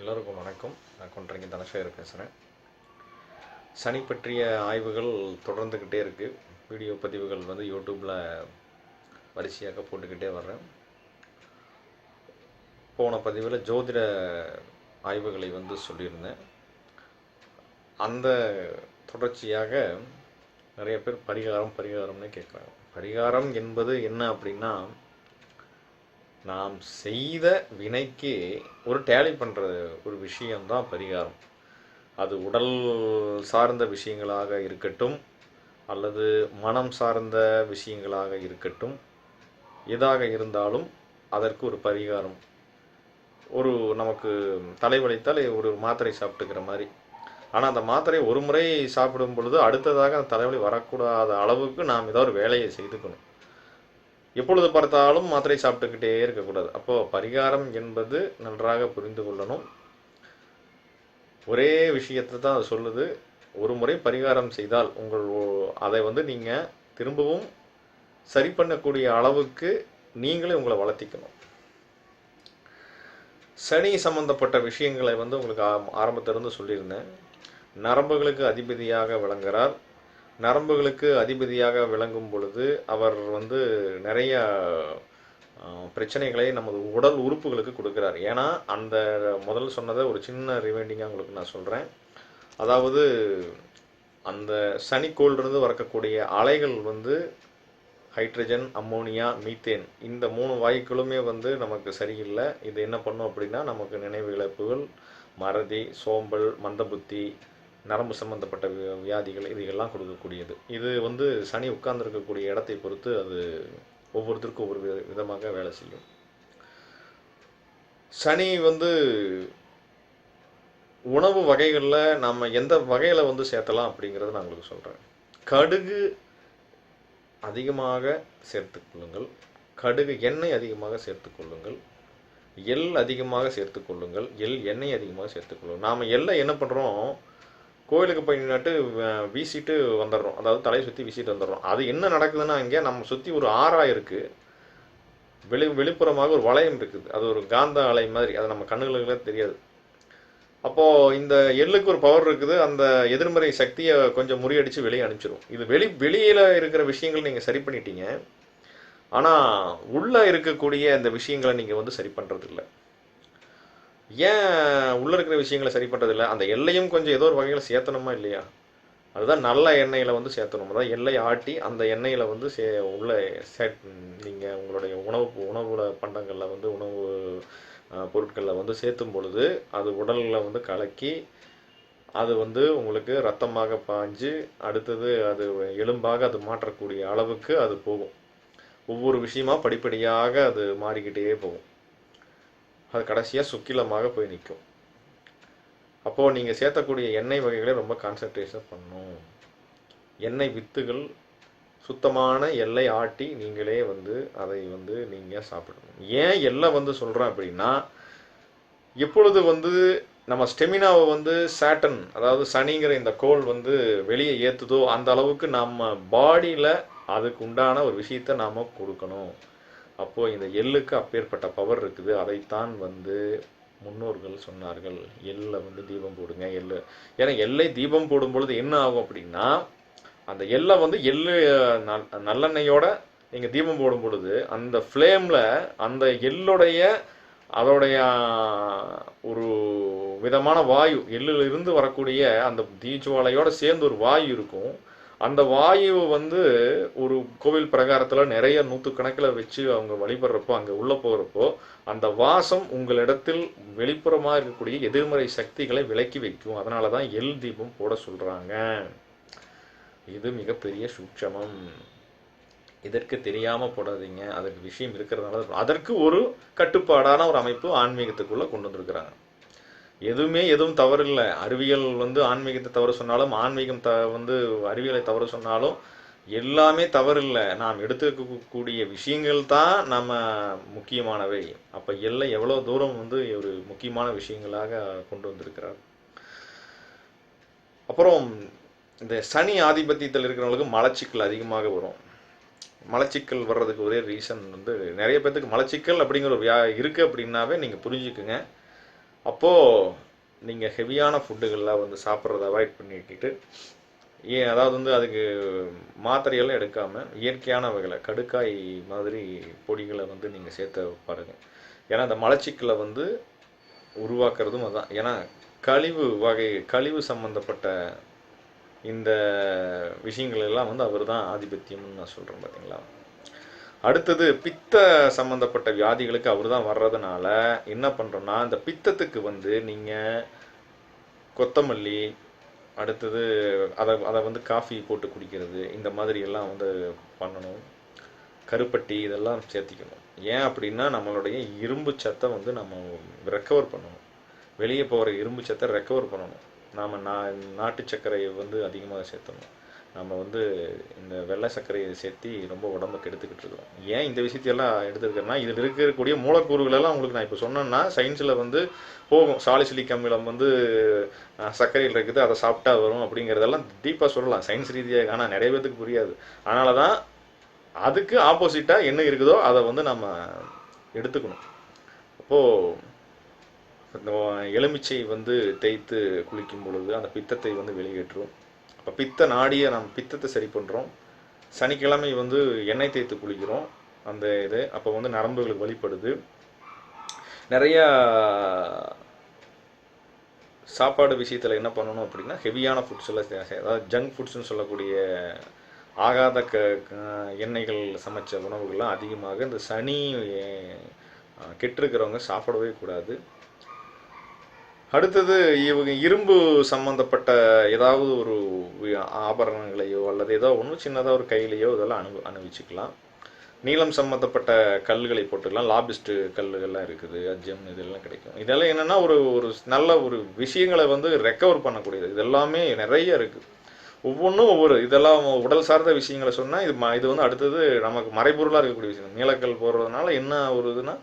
எல்லோருக்கும் வணக்கம். நான் கொன்றங்க தனசேகர் பேசுகிறேன் சனி பற்றிய ஆய்வுகள் தொடர்ந்துக்கிட்டே இருக்குது வீடியோ பதிவுகள் வந்து யூடியூப்பில் வரிசையாக போட்டுக்கிட்டே வர்றேன். போன பதிவில் ஜோதிட ஆய்வுகளை வந்து சொல்லியிருந்தேன். அந்த தொடர்ச்சியாக நிறைய பேர் பரிகாரம் பரிகாரம்னு கேட்குறாங்க பரிகாரம் என்பது என்ன அப்படின்னா நாம் செய்த வினைக்கு ஒரு டேலி பண்ணுற ஒரு விஷயம்தான் பரிகாரம். அது உடல் சார்ந்த விஷயங்களாக இருக்கட்டும் அல்லது மனம் சார்ந்த விஷயங்களாக இருக்கட்டும் எதாக இருந்தாலும் அதற்கு ஒரு பரிகாரம். ஒரு நமக்கு தலைவலித்தால் ஒரு மாத்திரை சாப்பிட்டுக்கிற மாதிரி. ஆனால் அந்த மாத்திரை ஒரு முறை சாப்பிடும் பொழுது அடுத்ததாக அந்த தலைவலி வரக்கூடாத அளவுக்கு நாம் ஏதாவது ஒரு வேலையை செய்துக்கணும். எப்பொழுது பார்த்தாலும் மாத்திரை சாப்பிட்டுக்கிட்டே இருக்கக்கூடாது. அப்போது பரிகாரம் என்பது நன்றாக புரிந்து கொள்ளணும். ஒரே விஷயத்தை தான் அது சொல்லுது. ஒரு முறை பரிகாரம் செய்தால் உங்கள் அதை வந்து நீங்கள் திரும்பவும் சரி பண்ணக்கூடிய அளவுக்கு நீங்களே உங்களை வளர்த்திக்கணும். சனி சம்பந்தப்பட்ட விஷயங்களை வந்து உங்களுக்கு ஆ- ஆரம்பத்திலிருந்து சொல்லியிருந்தேன். நரம்புகளுக்கு அதிபதியாக விளங்குகிறார். நரம்புகளுக்கு அதிபதியாக விளங்கும் பொழுது அவர் வந்து நிறைய பிரச்சனைகளை நமது உடல் உறுப்புகளுக்கு கொடுக்குறார். ஏன்னா அந்த முதல்ல சொன்னதை ஒரு சின்ன ரிமைண்டிங்காக உங்களுக்கு நான் சொல்கிறேன் அதாவது அந்த சனிக்கோளிலிருந்து வரக்கூடிய அலைகள் வந்து ஹைட்ரஜன் அம்மோனியா மீத்தேன் இந்த மூணு வாயுக்களுமே வந்து நமக்கு சரியில்லை. இது என்ன பண்ணும் அப்படின்னா நமக்கு நினைவு இழப்புகள் மறதி சோம்பல் மந்தபுத்தி நரம்பு சம்பந்தப்பட்ட வியாதிகள் இதுகெல்லாம் கொடுக்கக்கூடியது. இது வந்து சனி உட்கார்ந்துருக்கக்கூடிய இடத்தை பொறுத்து அது ஒவ்வொருத்தருக்கும் ஒவ்வொரு வி- விதமாக வேலை செய்யும். சனி வந்து உணவு வகைகளில் நம்ம எந்த வகையில் வந்து சேர்த்தலாம் அப்படிங்கிறத நான் உங்களுக்கு சொல்கிறேன் கடுகு அதிகமாக சேர்த்துக்கொள்ளுங்கள் கடுகு எண்ணெய் அதிகமாக சேர்த்துக்கொள்ளுங்கள் எள் அதிகமாக சேர்த்துக்கொள்ளுங்கள் எள் எண்ணெய் அதிகமாக சேர்த்துக்கொள்ளுங்கள் நாம் எல்லை என்ன பண்ணுறோம் கோயிலுக்கு போய் நின்றுட்டு வீசிட்டு வந்துடுறோம். அதாவது தலையை சுற்றி வீசிட்டு வந்துடுறோம். அது என்ன நடக்குதுன்னா இங்கே நம்ம சுற்றி ஒரு ஆறாக இருக்குது வெளி வெளிப்புறமாக ஒரு வளையம் இருக்குது. அது ஒரு காந்த அலை மாதிரி. அது நம்ம கண்ணுகளுக்கு தெரியாது. அப்போது இந்த எள்ளுக்கு ஒரு பவர் இருக்குது. அந்த எதிர்மறை சக்தியை கொஞ்சம் முறியடித்து வெளியே அனுப்பிச்சிடும் இது வெளி வெளியில் இருக்கிற விஷயங்கள் நீங்கள் சரி பண்ணிட்டீங்க. ஆனால் உள்ளே இருக்கக்கூடிய இந்த விஷயங்களை நீங்கள் வந்து சரி பண்ணுறதில்லை ஏன் உள்ளே இருக்கிற விஷயங்களை சரி பண்ணுறதில்ல அந்த எல்லையும் கொஞ்சம் ஏதோ ஒரு வகையில் சேர்த்தணுமா இல்லையா? அதுதான் நல்ல எண்ணெயில் வந்து சேர்த்தணும். அதான் எல்லை ஆட்டி அந்த எண்ணெயில் வந்து சே உள்ள சே நீங்கள் உங்களுடைய உணவு உணவுல பண்டங்களில் வந்து உணவு பொருட்களில் வந்து சேர்த்தும் பொழுது அது உடலில் வந்து கலக்கி அது வந்து உங்களுக்கு ரத்தமாக பாஞ்சு அடுத்தது அது எலும்பாக அது மாற்றக்கூடிய அளவுக்கு அது போகும். ஒவ்வொரு விஷயமா படிப்படியாக அது மாறிக்கிட்டே போகும். அது கடைசியாக சுக்கிலமாக போய் நிற்கும் அப்போது நீங்கள் சேர்த்தக்கூடிய எண்ணெய் வகைகளை ரொம்ப கான்சன்ட்ரேஷன் பண்ணும். எண்ணெய் வித்துகள் சுத்தமான எல்லை ஆட்டி நீங்களே வந்து அதை வந்து நீங்கள் சாப்பிடணும். ஏன் எல்லை வந்து சொல்கிறேன் அப்படின்னா எப்பொழுது வந்து நம்ம ஸ்டெமினாவை வந்து சேட்டன் அதாவது சனிங்கிற இந்த கோல் வந்து வெளியே ஏற்றுதோ அந்த அளவுக்கு நம்ம பாடியில் அதுக்கு உண்டான ஒரு விஷயத்தை நாம் கொடுக்கணும். அப்போது இந்த எள்ளுக்கு அப்பேற்பட்ட பவர் இருக்குது. அதைத்தான் வந்து முன்னோர்கள் சொன்னார்கள். எள்ளில் வந்து தீபம் போடுங்க எள்ளு ஏன்னா எல்லை தீபம் போடும் பொழுது என்ன ஆகும் அப்படின்னா அந்த எள்ளை வந்து எள்ளு நல்- நல்லெண்ணெயோட நீங்கள் தீபம் போடும் பொழுது அந்த ஃப்ளேமில் அந்த எள்ளுடைய அதோடைய ஒரு விதமான வாயு எள்ளில் இருந்து வரக்கூடிய அந்த தீஜுவாலையோட சேர்ந்து ஒரு வாயு இருக்கும். அந்த வாயுவை வந்து ஒரு கோவில் பிரகாரத்தில் நிறைய நூற்றுக்கணக்கில் வச்சு அவங்க வழிபடுறப்போ அங்கே உள்ளே போகிறப்போ அந்த வாசம் உங்களிடத்தில் வெளிப்புறமாக இருக்கக்கூடிய எதிர்மறை சக்திகளை விலக்கி வைக்கும். அதனால தான் எள் தீபம் போட சொல்கிறாங்க இது மிகப்பெரிய சூட்சமம். இதற்கு தெரியாமல் போடாதீங்க. அதற்கு விஷயம் இருக்கிறதுனால அதற்கு ஒரு கட்டுப்பாடான ஒரு அமைப்பு ஆன்மீகத்துக்குள்ளே கொண்டு வந்திருக்கிறாங்க. எதுவுமே எதுவும் தவறு இல்லை அறிவியல் வந்து ஆன்மீகத்தை தவறு சொன்னாலும் ஆன்மீகம் த வந்து அறிவியலை தவறு சொன்னாலும் எல்லாமே தவறு இல்லை நாம் எடுத்துக்கக்கூடிய விஷயங்கள் தான் நம்ம முக்கியமானவை. அப்போ எல்லாம் எவ்வளோ தூரம் வந்து ஒரு முக்கியமான விஷயங்களாக கொண்டு வந்திருக்கிறார். அப்புறம் இந்த சனி ஆதிபத்தியத்தில் இருக்கிறவங்களுக்கு மலச்சிக்கல் அதிகமாக வரும். மலச்சிக்கல் வர்றதுக்கு ஒரே ரீசன் வந்து நிறைய பேர்த்துக்கு மலச்சிக்கல் அப்படிங்கிற ஒரு வியா இருக்குது அப்படின்னாவே நீங்கள் புரிஞ்சுக்குங்க. அப்போது நீங்கள் ஹெவியான ஃபுட்டுகள்லாம் வந்து சாப்பிட்றத அவாய்ட் பண்ணிக்கிட்டு ஏன் அதாவது வந்து அதுக்கு மாத்திரையெல்லாம் எடுக்காமல் இயற்கையான வகையில் கடுக்காய் மாதிரி பொடிகளை வந்து நீங்கள் சேர்த்து பாருங்கள் ஏன்னா அந்த மலச்சிக்கலை வந்து உருவாக்குறதும் அதுதான் ஏன்னா கழிவு வகை கழிவு சம்மந்தப்பட்ட இந்த விஷயங்கள் எல்லாம் வந்து அவர் தான் ஆதிபத்தியம்னு நான் சொல்கிறேன் பார்த்தீங்களா அடுத்தது பித்த சம்மந்தப்பட்ட வியாதிகளுக்கு அவர் தான் வர்றதுனால என்ன பண்ணுறோன்னா இந்த பித்தத்துக்கு வந்து நீங்கள் கொத்தமல்லி அடுத்தது அதை அதை வந்து காஃபி போட்டு குடிக்கிறது இந்த மாதிரி எல்லாம் வந்து பண்ணணும். கருப்பட்டி இதெல்லாம் சேர்த்திக்கணும். ஏன் அப்படின்னா நம்மளுடைய இரும்பு சத்தை வந்து நம்ம ரெக்கவர் பண்ணணும். வெளியே போகிற இரும்பு சத்தை ரெக்கவர் பண்ணணும். நாம் நா நாட்டு சர்க்கரையை வந்து அதிகமாக சேர்த்தணும். நம்ம வந்து இந்த வெள்ளை சர்க்கரையை சேர்த்து ரொம்ப உடம்புக்கு எடுத்துக்கிட்டு இருக்கோம். ஏன் இந்த விஷயத்தையெல்லாம் எடுத்துருக்கேன்னா இதில் இருக்கக்கூடிய மூலக்கூறுகளெல்லாம் உங்களுக்கு நான் இப்போ சொன்னேன்னா சயின்ஸில் வந்து போகும். சாலிசிலிக் அமிலம் வந்து சர்க்கரையில் இருக்குது அதை சாப்பிட்டா வரும் அப்படிங்கிறதெல்லாம் டீப்பாக சொல்லலாம். சயின்ஸ் ரீதியாக ஆனால் நிறைய பேத்துக்கு புரியாது. அதனால தான் அதுக்கு ஆப்போசிட்டாக என்ன இருக்குதோ அதை வந்து நம்ம எடுத்துக்கணும். அப்போது எலுமிச்சை வந்து தேய்த்து குளிக்கும் பொழுது அந்த பித்தத்தை வந்து வெளியேற்றும். இப்போ பித்த நாடியை நம்ம பித்தத்தை சரி பண்ணுறோம் சனிக்கிழமை வந்து எண்ணெய் தேய்த்து குளிக்கிறோம். அந்த இது அப்போ வந்து நரம்புகளுக்கு வழிபடுது. நிறையா சாப்பாடு விஷயத்தில் என்ன பண்ணணும் அப்படின்னா ஹெவியான ஃபுட்ஸ் எல்லாம் அதாவது ஜங்க் ஃபுட்ஸ்னு சொல்லக்கூடிய ஆகாத க எண்ணெய்கள் சமைச்ச உணவுகள்லாம் அதிகமாக இந்த சனி கெட்டிருக்கிறவங்க சாப்பிடவே கூடாது. அடுத்தது இவங்க இரும்பு சம்பந்தப்பட்ட ஏதாவது ஒரு ஆபரணங்களையோ அல்லது ஏதோ ஒன்று சின்னதாக ஒரு கையிலையோ இதெல்லாம் அனு அணிவிச்சுக்கலாம். நீளம் சம்மந்தப்பட்ட கல்லுகளை போட்டுக்கலாம். லாபிஸ்ட்டு கல்லுகள்லாம் இருக்குது. அஜம் இதெல்லாம் கிடைக்கும். இதெல்லாம் என்னென்னா ஒரு ஒரு நல்ல ஒரு விஷயங்களை வந்து ரெக்கவர் பண்ணக்கூடியது. இதெல்லாமே நிறைய இருக்குது ஒவ்வொன்றும் ஒவ்வொரு இதெல்லாம் உடல் சார்ந்த விஷயங்களை சொன்னால் இது ம- இது வந்து அடுத்தது நமக்கு மறைபொருளாக இருக்கக்கூடிய விஷயம். நீலக்கல் போடுறதுனால என்ன ஒரு இதுனா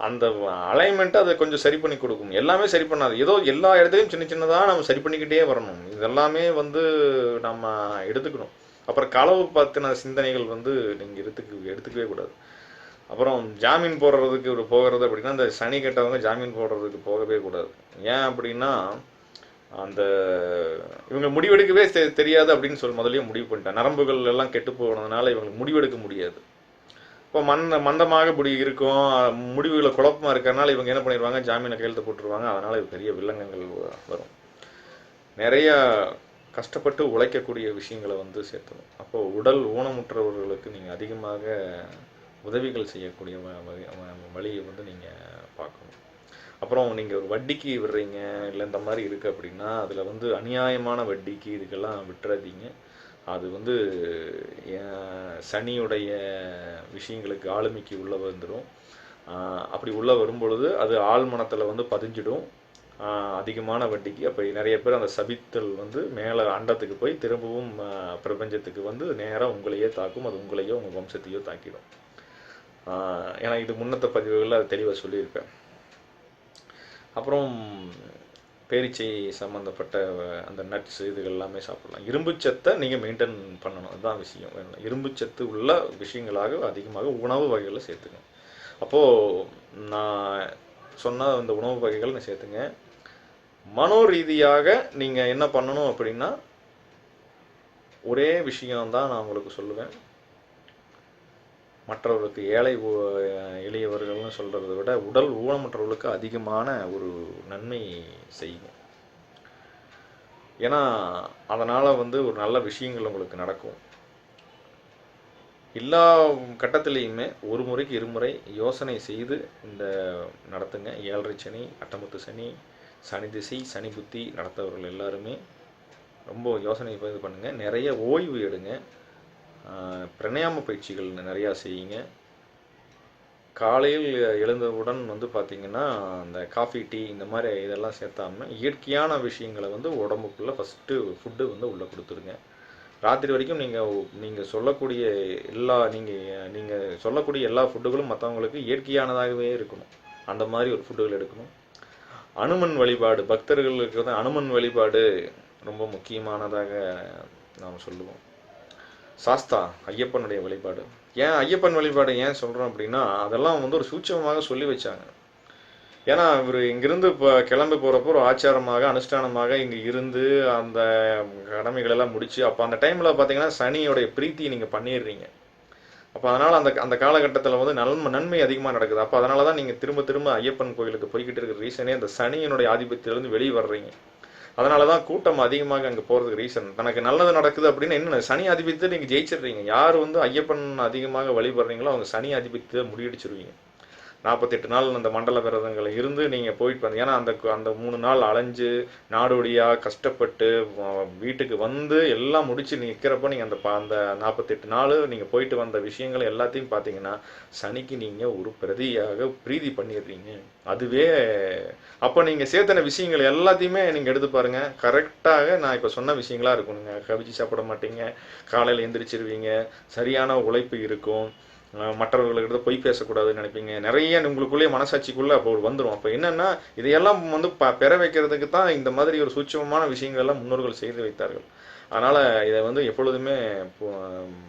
அந்த அலைன்மெண்ட்டை அதை கொஞ்சம் சரி பண்ணி கொடுக்கும். எல்லாமே சரி பண்ணாது. ஏதோ எல்லா இடத்துலையும் சின்ன சின்னதாக நம்ம சரி பண்ணிக்கிட்டே வரணும். இதெல்லாமே வந்து நம்ம எடுத்துக்கணும். அப்புறம் களவு பற்றின சிந்தனைகள் வந்து நீங்கள் எடுத்துக்க எடுத்துக்கவே கூடாது. அப்புறம் ஜாமீன் போடுறதுக்கு ஒரு போகிறது அப்படின்னா இந்த சனி கெட்டவங்க ஜாமீன் போடுறதுக்கு போகவே கூடாது. ஏன் அப்படின்னா அந்த இவங்க முடிவெடுக்கவே தெ- தெரியாது அப்படின்னு சொல்லி முதலே முடிவு பண்ணிட்டேன் நரம்புகள் எல்லாம் கெட்டு போனதுனால இவங்களுக்கு முடிவெடுக்க முடியாது. இப்போ மந்த மந்தமாக இப்படி இருக்கும் முடிவுகளை குழப்பமாக இருக்கிறனால இவங்க என்ன பண்ணிடுவாங்க ஜாமீனை கையெழுத்து போட்டுருவாங்க. அதனால் இது பெரிய வில்லங்கங்கள் வரும். நிறைய கஷ்டப்பட்டு உழைக்கக்கூடிய விஷயங்களை வந்து சேர்த்தணும். அப்போது உடல் ஊனமுற்றவர்களுக்கு நீங்கள் அதிகமாக உதவிகள் செய்யக்கூடிய வழியை வந்து நீங்கள் பார்க்கணும். அப்புறம் நீங்கள் ஒரு வட்டிக்கு விடுறீங்க இல்லை இந்த மாதிரி இருக்குது அப்படின்னா அதில் வந்து அநியாயமான வட்டிக்கு இதுக்கெல்லாம் விட்டுறாதீங்க. அது வந்து சனியுடைய விஷயங்களுக்கு ஆளுமைக்கு உள்ளே வந்துடும் அப்படி உள்ளே வரும்பொழுது அது ஆழ்மனத்தில் வந்து பதிஞ்சிடும். அதிகமான வட்டிக்கு. அப்போ நிறைய பேர் அந்த சபித்தல் வந்து மேலே அண்டத்துக்கு போய் திரும்பவும் பிரபஞ்சத்துக்கு வந்து நேராக உங்களையே தாக்கும். அது உங்களையோ உங்கள் வம்சத்தையோ தாக்கிடும். ஏன்னா இது முன்னத்த பதிவுகளில் அதை தெளிவாக சொல்லியிருப்பேன் அப்புறம் பேரிச்சை சம்மந்தப்பட்ட அந்த நட்ஸ் இதுகள் எல்லாமே சாப்பிடலாம். இரும்புச்சத்தை நீங்கள் மெயின்டைன் பண்ணணும். அதுதான் விஷயம். வேணும் இரும்புச்சத்து உள்ள விஷயங்களாக அதிகமாக உணவு வகைகளை சேர்த்துங்க அப்போது நான் சொன்ன அந்த உணவு வகைகள் நான் சேர்த்துங்க. மனோ ரீதியாக நீங்கள் என்ன பண்ணணும் அப்படின்னா ஒரே விஷயம்தான் நான் உங்களுக்கு சொல்லுவேன். மற்றவர்களுக்கு ஏழை எளியவர்கள்னு சொல்கிறத விட உடல் ஊனமற்றவர்களுக்கு அதிகமான ஒரு நன்மை செய்யும் ஏன்னா அதனால் வந்து ஒரு நல்ல விஷயங்கள் உங்களுக்கு நடக்கும். எல்லா கட்டத்திலையுமே ஒரு முறைக்கு இருமுறை யோசனை செய்து இந்த நடத்துங்க. ஏழரை சனி அட்டமத்து சனி சனி திசை சனி புத்தி நடத்தவர்கள் எல்லாருமே ரொம்ப யோசனை இது பண்ணுங்கள் நிறைய ஓய்வு எடுங்க. பிரணயாம பயிற்சிகள் நிறையா செய்யுங்க. காலையில் எழுந்தவுடன் வந்து பார்த்திங்கன்னா அந்த காஃபி டீ இந்த மாதிரி இதெல்லாம் சேர்த்தாம இயற்கையான விஷயங்களை வந்து உடம்புக்குள்ளே ஃபஸ்ட்டு ஃபுட்டு வந்து உள்ளே கொடுத்துருங்க ராத்திரி வரைக்கும் நீங்கள் நீங்கள் சொல்லக்கூடிய எல்லா நீங்கள் நீங்கள் சொல்லக்கூடிய எல்லா ஃபுட்டுகளும் மற்றவங்களுக்கு இயற்கையானதாகவே இருக்கணும். அந்த மாதிரி ஒரு ஃபுட்டுகள் எடுக்கணும். அனுமன் வழிபாடு பக்தர்களுக்கு வந்து அனுமன் வழிபாடு ரொம்ப முக்கியமானதாக நாம் சொல்லுவோம். சாஸ்தா ஐயப்பனுடைய வழிபாடு. ஏன் ஐயப்பன் வழிபாடு ஏன் சொல்கிறோம் அப்படின்னா அதெல்லாம் வந்து ஒரு சூட்சமமாக சொல்லி வச்சாங்க. ஏன்னா இவர் இங்கிருந்து இப்போ கிளம்பி போகிறப்போ ஒரு ஆச்சாரமாக அனுஷ்டானமாக இங்கே இருந்து அந்த கடமைகளெல்லாம் முடித்து முடிச்சு அப்போ அந்த டைமில் பார்த்தீங்கன்னா சனியோடைய பிரீத்தியை நீங்கள் பண்ணிடுறீங்க. அப்போ அதனால் அந்த அந்த காலகட்டத்தில் வந்து நன்மை நன்மை அதிகமாக நடக்குது. அப்போ அதனால தான் நீங்கள் திரும்ப திரும்ப ஐயப்பன் கோயிலுக்கு போய்கிட்டு இருக்கிற ரீசனே அந்த சனியினுடைய ஆதிபத்தியிலேருந்து வெளியே வர்றீங்க. அதனால தான் கூட்டம் அதிகமாக அங்கே போகிறதுக்கு ரீசன் தனக்கு நல்லது நடக்குது அப்படின்னு என்ன சனி அதிபத்தை நீங்கள் ஜெயிச்சிடுறீங்க. யார் வந்து ஐயப்பன் அதிகமாக வழிபடுறீங்களோ அவங்க சனி ஆதிபத்தியத்தை முடியடிச்சிருவீங்க நாற்பத்தெட்டு நாள் அந்த மண்டல விரதங்களை இருந்து நீங்கள் போயிட்டு வந்து ஏன்னா அந்த அந்த மூணு நாள் அலைஞ்சு நாடோடியாக கஷ்டப்பட்டு வீட்டுக்கு வந்து எல்லாம் முடிச்சு நிற்கிறப்ப நீங்கள் அந்த ப- அந்த நாற்பத்தெட்டு நாள் நீங்கள் போயிட்டு வந்த விஷயங்கள் எல்லாத்தையும் பார்த்தீங்கன்னா சனிக்கு நீங்கள் ஒரு பிரதியாக பிரீதி பண்ணிடுறீங்க. அதுவே அப்போ நீங்கள் சேர்த்தன விஷயங்கள் எல்லாத்தையுமே நீங்கள் எடுத்து பாருங்கள் கரெக்டாக நான் இப்போ சொன்ன விஷயங்களா இருக்கணுங்க. கவிச்சு சாப்பிட மாட்டீங்க. காலையில் எந்திரிச்சிருவீங்க. சரியான உழைப்பு இருக்கும். மற்றவர்கள்கிட்ட பொய் பேசக்கூடாதுன்னு நினைப்பீங்க. நிறைய உங்களுக்குள்ளேயே மனசாட்சிக்குள்ளே அப்போ ஒரு வந்துடும் அப்போ என்னன்னா இதையெல்லாம் வந்து ப பெற வைக்கிறதுக்கு தான் இந்த மாதிரி ஒரு சூட்சமமான விஷயங்கள்லாம் முன்னோர்கள் செய்து வைத்தார்கள். அதனால் இதை வந்து எப்பொழுதுமே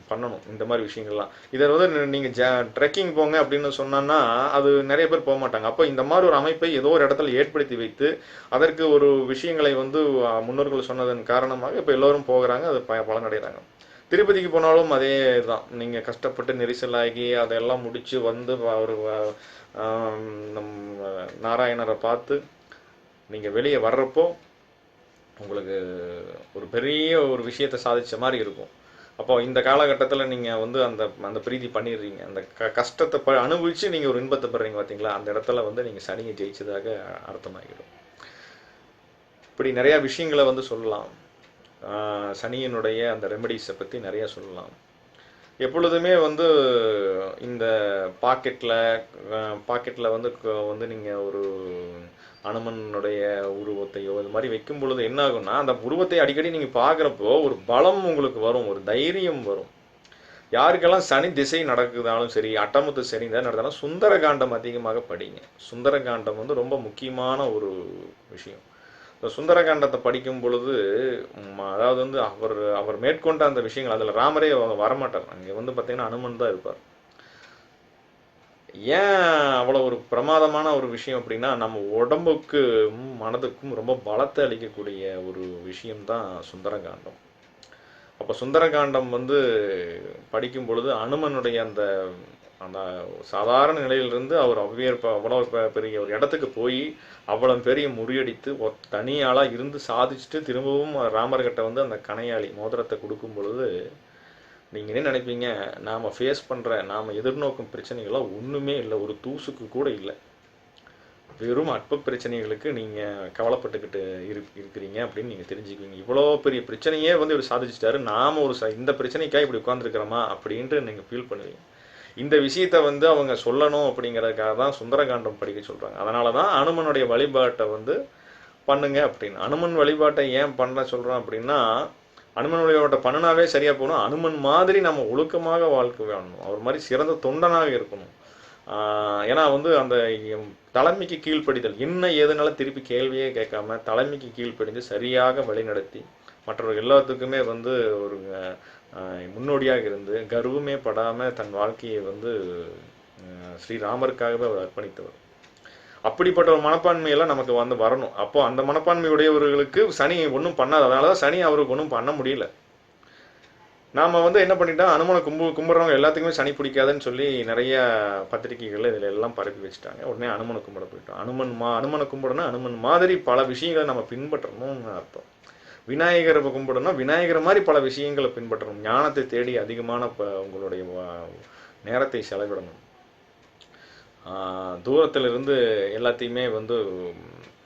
பண்ணணும் இந்த மாதிரி விஷயங்கள்லாம். இதை வந்து நீங்கள் ஜ ட்ரெக்கிங் போங்க அப்படின்னு சொன்னோன்னா அது நிறைய பேர் போக மாட்டாங்க. அப்போ இந்த மாதிரி ஒரு அமைப்பை ஏதோ ஒரு இடத்துல ஏற்படுத்தி வைத்து அதற்கு ஒரு விஷயங்களை வந்து முன்னோர்கள் சொன்னதன் காரணமாக இப்போ எல்லோரும் போகிறாங்க அது ப பலனடைகிறாங்க. திருப்பதிக்கு போனாலும் அதே தான். நீங்கள் கஷ்டப்பட்டு நெரிசலாகி அதெல்லாம் முடித்து வந்து அவர் நம் நாராயணரை பார்த்து நீங்கள் வெளியே வர்றப்போ உங்களுக்கு ஒரு பெரிய ஒரு விஷயத்தை சாதித்த மாதிரி இருக்கும். அப்போ இந்த காலகட்டத்தில் நீங்கள் வந்து அந்த அந்த பிரீதி பண்ணிடுறீங்க. அந்த க கஷ்டத்தை ப அனுபவித்து நீங்கள் ஒரு இன்பத்தை பெறுறீங்க பார்த்தீங்களா அந்த இடத்துல வந்து நீங்கள் சனியை ஜெயிச்சதாக அர்த்தமாகிடும். இப்படி நிறையா விஷயங்களை வந்து சொல்லலாம். சனியினுடைய அந்த ரெமெடிஸை பற்றி நிறையா சொல்லலாம். எப்பொழுதுமே வந்து இந்த பாக்கெட்டில் பாக்கெட்டில் வந்து வந்து நீங்கள் ஒரு அனுமனுடைய உருவத்தையோ இது மாதிரி வைக்கும் பொழுது என்ன ஆகும்னா அந்த உருவத்தை அடிக்கடி நீங்கள் பார்க்குறப்போ ஒரு பலம் உங்களுக்கு வரும் ஒரு தைரியம் வரும். யாருக்கெல்லாம் சனி திசை நடக்குதாலும் சரி அட்டமுத்து சனி தான் நடந்தாலும் சுந்தரகாண்டம் அதிகமாக படிங்க. சுந்தரகாண்டம் வந்து ரொம்ப முக்கியமான ஒரு விஷயம். இந்த சுந்தரகாண்டத்தை படிக்கும் பொழுது அதாவது வந்து அவர் அவர் மேற்கொண்ட அந்த விஷயங்கள் அதில் ராமரே வரமாட்டார். அங்கே வந்து பார்த்தீங்கன்னா அனுமன் தான் இருப்பார். ஏன் அவ்வளோ ஒரு பிரமாதமான ஒரு விஷயம் அப்படின்னா நம்ம உடம்புக்கும் மனதுக்கும் ரொம்ப பலத்தை அளிக்கக்கூடிய ஒரு விஷயம்தான் சுந்தரகாண்டம். அப்போ சுந்தரகாண்டம் வந்து படிக்கும் பொழுது அனுமனுடைய அந்த அந்த சாதாரண நிலையிலிருந்து அவர் அவ்வியர் அவ்வளோ பெரிய ஒரு இடத்துக்கு போய் அவ்வளோ பெரிய முறியடித்து ஒ- தனியாளாக இருந்து சாதிச்சுட்டு திரும்பவும் ராமர்கிட்ட வந்து அந்த கணையாளி மோதிரத்தை கொடுக்கும் பொழுது நீங்கள் என்ன நினைப்பீங்க? நாம் ஃபேஸ் பண்ணுற நாம் எதிர்நோக்கும் பிரச்சனைகள்லாம் ஒன்றுமே இல்லை ஒரு தூசுக்கு கூட இல்லை. வெறும் அற்ப பிரச்சனைகளுக்கு நீங்கள் கவலைப்பட்டுக்கிட்டு இரு இருக்கிறீங்க அப்படின்னு நீங்கள் தெரிஞ்சுக்குவீங்க. இவ்வளோ பெரிய பிரச்சனையே வந்து இவர் சாதிச்சிட்டாரு. நாம் ஒரு ச இந்த பிரச்சனைக்காக இப்படி உட்காந்துருக்கிறோமா அப்படின்ட்டு நீங்கள் ஃபீல் பண்ணுவீங்க. இந்த விஷயத்த வந்து அவங்க சொல்லணும் அப்படிங்கிறதுக்காக தான் சுந்தரகாண்டம் படிக்க சொல்கிறாங்க அதனால தான் அனுமனுடைய வழிபாட்டை வந்து பண்ணுங்க அப்படின்னு. அனுமன் வழிபாட்டை ஏன் பண்ண சொல்கிறோம் அப்படின்னா அனுமன் வழிபாட்டை பண்ணினாவே சரியாக போகணும். அனுமன் மாதிரி நம்ம ஒழுக்கமாக வாழ்க்கை வேணும் அவர் மாதிரி சிறந்த தொண்டனாக இருக்கணும். ஆஹ் ஏன்னா வந்து அந்த தலைமைக்கு கீழ்ப்படிதல். என்ன ஏதுனாலும் திருப்பி கேள்வியே கேட்காம தலைமைக்கு கீழ்ப்படிந்து சரியாக வழிநடத்தி மற்றவர்கள் எல்லாத்துக்குமே வந்து ஒரு முன்னோடியாக இருந்து கர்வமே படாமல் தன் வாழ்க்கையை வந்து ஸ்ரீராமருக்காகவே அவர் அர்ப்பணித்தவர். அப்படிப்பட்ட ஒரு மனப்பான்மையெல்லாம் நமக்கு வந்து வரணும். அப்போ அந்த மனப்பான்மை உடையவர்களுக்கு சனி ஒன்றும் பண்ணாது. அதனால தான் சனி அவருக்கு ஒன்றும் பண்ண முடியல. நாம் வந்து என்ன பண்ணிட்டோம் அனுமனை கும்பு கும்பிட்றவங்க எல்லாத்துக்குமே சனி பிடிக்காதுன்னு சொல்லி நிறைய பத்திரிகைகள் இதில் எல்லாம் பரப்பி வச்சுட்டாங்க. உடனே அனுமனை கும்பிட போயிட்டோம். அனுமன் மா அனுமனை கும்பிடணும் அனுமன் மாதிரி பல விஷயங்களை நம்ம பின்பற்றணும்னு அர்த்தம். விநாயகரை கும்பிடணும். விநாயகர் மாதிரி பல விஷயங்களை பின்பற்றணும். ஞானத்தை தேடி அதிகமான உங்களுடைய நேரத்தை செலவிடணும். தூரத்தில் இருந்து எல்லாத்தையுமே வந்து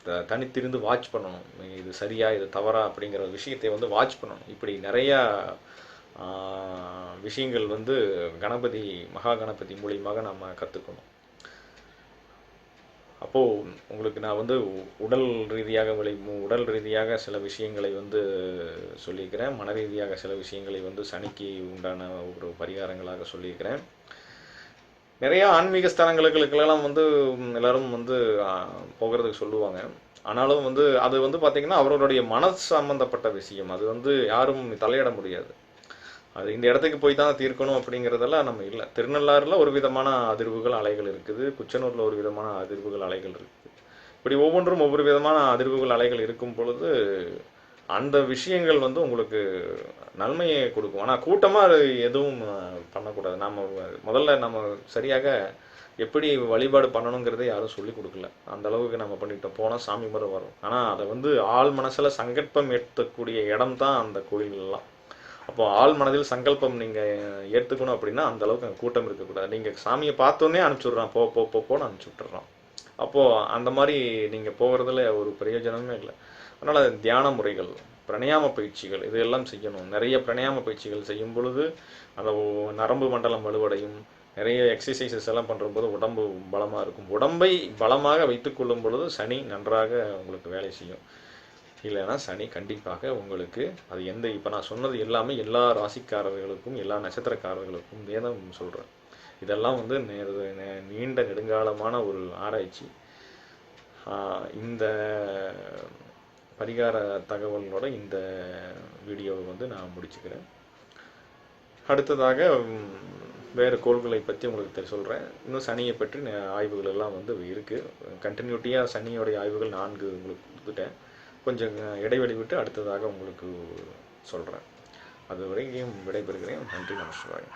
த- தனித்திருந்து வாட்ச் பண்ணணும். இது சரியா இது தவறா அப்படிங்கிற விஷயத்தை வந்து வாட்ச் பண்ணணும். இப்படி நிறையா விஷயங்கள் வந்து கணபதி மகா கணபதி மூலியமாக நம்ம கற்றுக்கணும் அப்போது உங்களுக்கு நான் வந்து உடல் ரீதியாக விளை உடல் ரீதியாக சில விஷயங்களை வந்து சொல்லியிருக்கிறேன். மன ரீதியாக சில விஷயங்களை வந்து சனிக்கு உண்டான ஒரு பரிகாரங்களாக சொல்லியிருக்கிறேன். நிறையா ஆன்மீக ஸ்தலங்களுக்கெல்லாம் வந்து எல்லோரும் எல்லாரும் வந்து போகிறதுக்கு சொல்லுவாங்க. ஆனாலும் வந்து அது வந்து பார்த்திங்கன்னா அவர்களுடைய மன சம்மந்தப்பட்ட விஷயம். அது வந்து யாரும் தலையிட முடியாது. அது இந்த இடத்துக்கு போய் தான் தீர்க்கணும் அப்படிங்கிறதெல்லாம் நம்ம இல்லை. திருநள்ளாறில் ஒரு விதமான அதிர்வுகள் அலைகள் இருக்குது. குச்சனூரில் ஒரு விதமான அதிர்வுகள் அலைகள் இருக்குது. இப்படி ஒவ்வொன்றும் ஒவ்வொரு விதமான அதிர்வுகள் அலைகள் இருக்கும் பொழுது அந்த விஷயங்கள் வந்து உங்களுக்கு நன்மையை கொடுக்கும். ஆனால் கூட்டமாக அது எதுவும் பண்ணக்கூடாது. நம்ம முதல்ல நம்ம சரியாக எப்படி வழிபாடு பண்ணணுங்கிறதை யாரும் சொல்லி கொடுக்கல. அந்த அளவுக்கு நம்ம பண்ணிட்டோம் போனால் சாமி முறை வரும். ஆனால் அதை வந்து ஆள் மனசில் சங்கற்பம் ஏற்றக்கூடிய இடம் தான் அந்த கோயிலெல்லாம் அப்போ ஆள் மனதில் சங்கல்பம் நீங்கள் ஏற்றுக்கணும் அப்படின்னா அந்த அளவுக்கு அங்கே கூட்டம் இருக்கக்கூடாது. நீங்கள் சாமியை பார்த்தோன்னே அனுப்பிச்சுட்றான். போ போ போ போன்னு அனுப்பிச்சி விட்டுறான் அப்போது அந்த மாதிரி நீங்கள் போகிறதுல ஒரு பிரயோஜனமே இல்லை. அதனால் தியான முறைகள் பிரணயாம பயிற்சிகள் இதெல்லாம் செய்யணும். நிறைய பிரணயாம பயிற்சிகள் செய்யும் பொழுது அந்த நரம்பு மண்டலம் வலுவடையும். நிறைய எக்ஸசைசஸ் எல்லாம் பண்ணுறபோது உடம்பு பலமாக இருக்கும். உடம்பை பலமாக வைத்துக்கொள்ளும் பொழுது சனி நன்றாக உங்களுக்கு வேலை செய்யும். இல்லைன்னா சனி கண்டிப்பாக உங்களுக்கு அது எந்த இப்போ நான் சொன்னது எல்லாமே எல்லா ராசிக்காரர்களுக்கும் எல்லா நட்சத்திரக்காரர்களுக்கும் வேதம் சொல்கிறேன் இதெல்லாம் வந்து நே- நீண்ட நெடுங்காலமான ஒரு ஆராய்ச்சி. இந்த பரிகார தகவலோட இந்த வீடியோவை வந்து நான் முடிச்சுக்கிறேன். அடுத்ததாக வேறு கோள்களை பற்றி உங்களுக்கு தெரி சொல்கிறேன் இன்னும் சனியை பற்றி ஆய்வுகள் எல்லாம் வந்து இருக்குது கண்டினியூட்டியாக சனியோடைய ஆய்வுகள் நான்கு உங்களுக்கு கொடுத்துட்டேன். கொஞ்சம் இடைவெளி விட்டு அடுத்ததாக உங்களுக்கு சொல்கிறேன் அது வரைக்கும் விடைபெறுகிறேன். நன்றி நமஸ்காரம்.